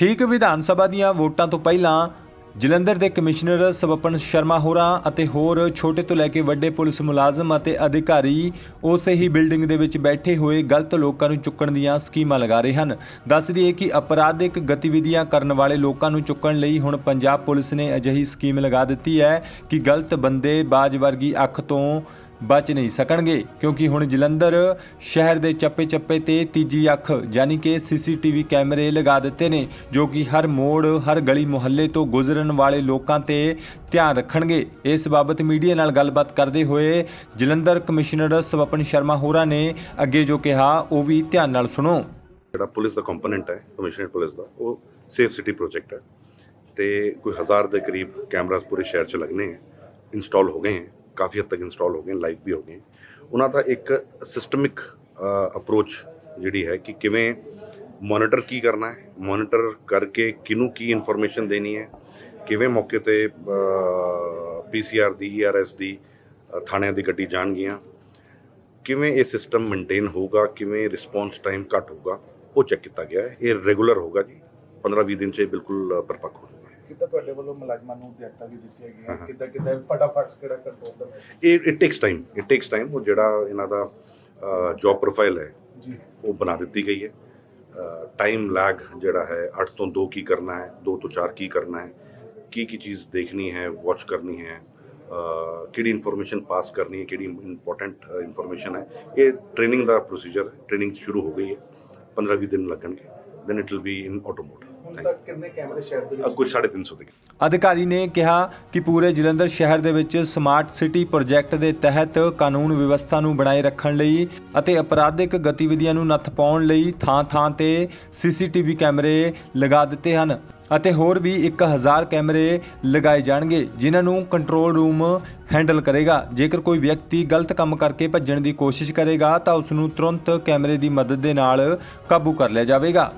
ਠੀਕ ਵਿਧਾਨ ਸਭਾ ਦੀਆਂ ਵੋਟਾਂ ਤੋਂ ਪਹਿਲਾਂ ਜਲੰਧਰ ਦੇ ਕਮਿਸ਼ਨਰ ਸਵਪਨ ਸ਼ਰਮਾ ਹੋਰਾਂ ਅਤੇ ਹੋਰ ਛੋਟੇ ਤੋਂ ਲੈ ਕੇ ਵੱਡੇ ਪੁਲਿਸ ਮੁਲਾਜ਼ਮ ਅਤੇ ਅਧਿਕਾਰੀ ਉਸੇ ਹੀ ਬਿਲਡਿੰਗ ਦੇ ਵਿੱਚ ਬੈਠੇ ਹੋਏ ਗਲਤ ਲੋਕਾਂ ਨੂੰ ਚੁੱਕਣ ਦੀਆਂ ਸਕੀਮਾਂ ਲਗਾ ਰਹੇ ਹਨ। ਦੱਸ ਦਈਏ ਕਿ ਅਪਰਾਧਿਕ ਗਤੀਵਿਧੀਆਂ ਕਰਨ ਵਾਲੇ ਲੋਕਾਂ ਨੂੰ ਚੁੱਕਣ ਲਈ ਹੁਣ ਪੰਜਾਬ ਪੁਲਿਸ ਨੇ ਅਜਿਹੀ ਸਕੀਮ ਲਗਾ ਦਿੱਤੀ ਹੈ ਕਿ ਗਲਤ ਬੰਦੇ ਬਾਜ ਵਰਗੀ ਅੱਖ ਤੋਂ ਬਚ ਨਹੀਂ ਸਕਣਗੇ, ਕਿਉਂਕਿ ਹੁਣ ਜਲੰਧਰ ਸ਼ਹਿਰ ਦੇ ਚੱਪੇ-ਚੱਪੇ ਤੇ ਤੀਜੀ ਅੱਖ, ਯਾਨੀ ਕਿ ਸੀਸੀਟੀਵੀ ਕੈਮਰੇ ਲਗਾ ਦਿੱਤੇ ਨੇ, ਜੋ ਕਿ ਹਰ ਮੋੜ, ਹਰ ਗਲੀ ਮੁਹੱਲੇ ਤੋਂ ਗੁਜ਼ਰਨ ਵਾਲੇ ਲੋਕਾਂ ਤੇ ਧਿਆਨ ਰੱਖਣਗੇ। ਇਸ ਬਾਬਤ ਮੀਡੀਆ ਨਾਲ ਗੱਲਬਾਤ ਕਰਦੇ ਹੋਏ ਜਲੰਧਰ ਕਮਿਸ਼ਨਰ ਸਵਪਨ ਸ਼ਰਮਾ ਹੋਰਾਂ ਨੇ ਅੱਗੇ ਜੋ ਕਿਹਾ, ਉਹ ਵੀ ਧਿਆਨ ਨਾਲ ਸੁਣੋ। ਜਿਹੜਾ ਪੁਲਿਸ ਦਾ ਕੰਪੋਨੈਂਟ ਹੈ, ਕਮਿਸ਼ਨਰ ਪੁਲਿਸ ਦਾ, ਉਹ ਸੇਫ ਸਿਟੀ ਪ੍ਰੋਜੈਕਟ ਹੈ। ਤੇ ਕੋਈ ਹਜ਼ਾਰ ਦੇ ਕਰੀਬ ਕੈਮਰਾਸ ਪੂਰੇ ਸ਼ਹਿਰ 'ਚ ਲੱਗਨੇ ਹੈ, ਇੰਸਟਾਲ ਹੋ ਗਏ ਹੈ। ਕਾਫੀ ਹੱਦ ਤੱਕ ਇੰਸਟਾਲ ਹੋ ਗਏ ਲਾਈਵ ਵੀ ਹੋ ਗਏ। ਉਹਨਾਂ ਦਾ ਇੱਕ ਸਿਸਟਮਿਕ ਅਪਰੋਚ ਜਿਹੜੀ ਹੈ ਕਿ ਕਿਵੇਂ ਮੋਨੀਟਰ ਕੀ ਕਰਨਾ ਹੈ ਮੋਨੀਟਰ ਕਰਕੇ ਕਿਹਨੂੰ ਕੀ ਇਨਫੋਰਮੇਸ਼ਨ ਦੇਣੀ ਹੈ ਕਿਵੇਂ ਮੌਕੇ ਤੇ ਪੀਸੀਆਰ ਦੀ ਈਆਰਐਸ ਦੀ ਥਾਣਿਆਂ ਦੀ ਗੱਡੀ ਜਾਣਗੀਆਂ ਕਿਵੇਂ ਇਹ ਸਿਸਟਮ ਮੇਨਟੇਨ ਹੋਊਗਾ ਕਿਵੇਂ ਰਿਸਪੌਂਸ ਟਾਈਮ ਘੱਟ ਹੋਊਗਾ ਉਹ ਚੈੱਕ ਕੀਤਾ ਗਿਆ ਹੈ। ਇਹ ਰੈਗੂਲਰ ਹੋਗਾ ਜੀ। 15-20 ਦਿਨ 'ਚ ਇਹ ਬਿਲਕੁਲ ਅ, ਹੋ ਜਾਊਗਾ। ਕਿੱਦਾਂ ਤੁਹਾਡੇ ਵੱਲੋਂ ਮੁਲਾਜ਼ਮਾਂ ਨੂੰ ਹਦਾਇਤਾਂ ਵੀ ਦਿੱਤੀਆਂ ਹਾਂ, ਗਈਆਂ? ਹਾਂ। ਕਿੱਦਾਂ ਕਿੱਦਾਂ ਫਟਾਫਟ ਕਿਹੜਾ ਕੰਟਰੋਲ ਦਾ ਇਹ it takes time it takes time ਉਹ ਜਿਹੜਾ ਇਹਨਾਂ ਦਾ ਜੌਬ ਪ੍ਰੋਫਾਈਲ ਹੈ ਜੀ। ਉਹ ਬਣਾ ਦਿੱਤੀ ਗਈ ਹੈ। ਟਾਈਮ ਲੈਗ ਜਿਹੜਾ ਹੈ 8 ਤੋਂ 2 ਕੀ ਕਰਨਾ ਹੈ 2 ਤੋਂ 4 ਕੀ ਕਰਨਾ ਹੈ ਕੀ ਕੀ ਚੀਜ਼ ਦੇਖਣੀ ਹੈ ਵਾਚ ਕਰਨੀ ਹੈ ਅ, ਕਿਹੜੀ ਇਨਫੋਰਮੇਸ਼ਨ ਪਾਸ ਕਰਨੀ ਹੈ ਕਿਹੜੀ ਇੰਪੋਰਟੈਂਟ ਇਨਫੋਰਮੇਸ਼ਨ ਹੈ। ਇਹ ਟ੍ਰੇਨਿੰਗ ਦਾ ਪ੍ਰੋਸੀਜਰ ਟ੍ਰੇਨਿੰਗ ਸ਼ੁਰੂ ਹੋ ਗਈ ਹੈ। 15-20 ਦਿਨ ਲੱਗਣਗੇ। Then it will be in auto mode ਹੁਣ ਤੱਕ ਕਿੰਨੇ ਕੈਮਰੇ ਸ਼ਹਿਰ ਦੇ ਵਿੱਚ? ਕੁਝ 350 ਦੇ ਅਧਿਕਾਰੀ ਨੇ ਕਿਹਾ ਕਿ ਪੂਰੇ ਜਲੰਧਰ ਸ਼ਹਿਰ ਦੇ ਵਿੱਚ ਸਮਾਰਟ ਸਿਟੀ ਪ੍ਰੋਜੈਕਟ ਦੇ ਤਹਿਤ ਕਾਨੂੰਨ ਵਿਵਸਥਾ ਨੂੰ ਬਣਾਏ ਰੱਖਣ ਲਈ ਅਤੇ ਅਪਰਾਧਿਕ ਗਤੀਵਿਧੀਆਂ ਨੂੰ ਨੱਥ ਪਾਉਣ ਲਈ ਥਾਂ-ਥਾਂ ਤੇ ਸੀਸੀਟੀਵੀ ਕੈਮਰੇ ਲਗਾ ਦਿੱਤੇ ਹਨ ਅਤੇ ਹੋਰ ਵੀ 1000 ਕੈਮਰੇ ਲਗਾਏ ਜਾਣਗੇ ਜਿਨ੍ਹਾਂ ਨੂੰ ਕੰਟਰੋਲ ਰੂਮ ਹੈਂਡਲ ਕਰੇਗਾ। ਜੇਕਰ ਕੋਈ ਵਿਅਕਤੀ ਗਲਤ ਕੰਮ ਕਰਕੇ ਭੱਜਣ ਦੀ ਕੋਸ਼ਿਸ਼ ਕਰੇਗਾ ਤਾਂ ਉਸ ਨੂੰ ਤੁਰੰਤ ਕੈਮਰੇ ਦੀ ਮਦਦ ਦੇ ਨਾਲ ਕਾਬੂ ਕਰ ਲਿਆ ਜਾਵੇਗਾ।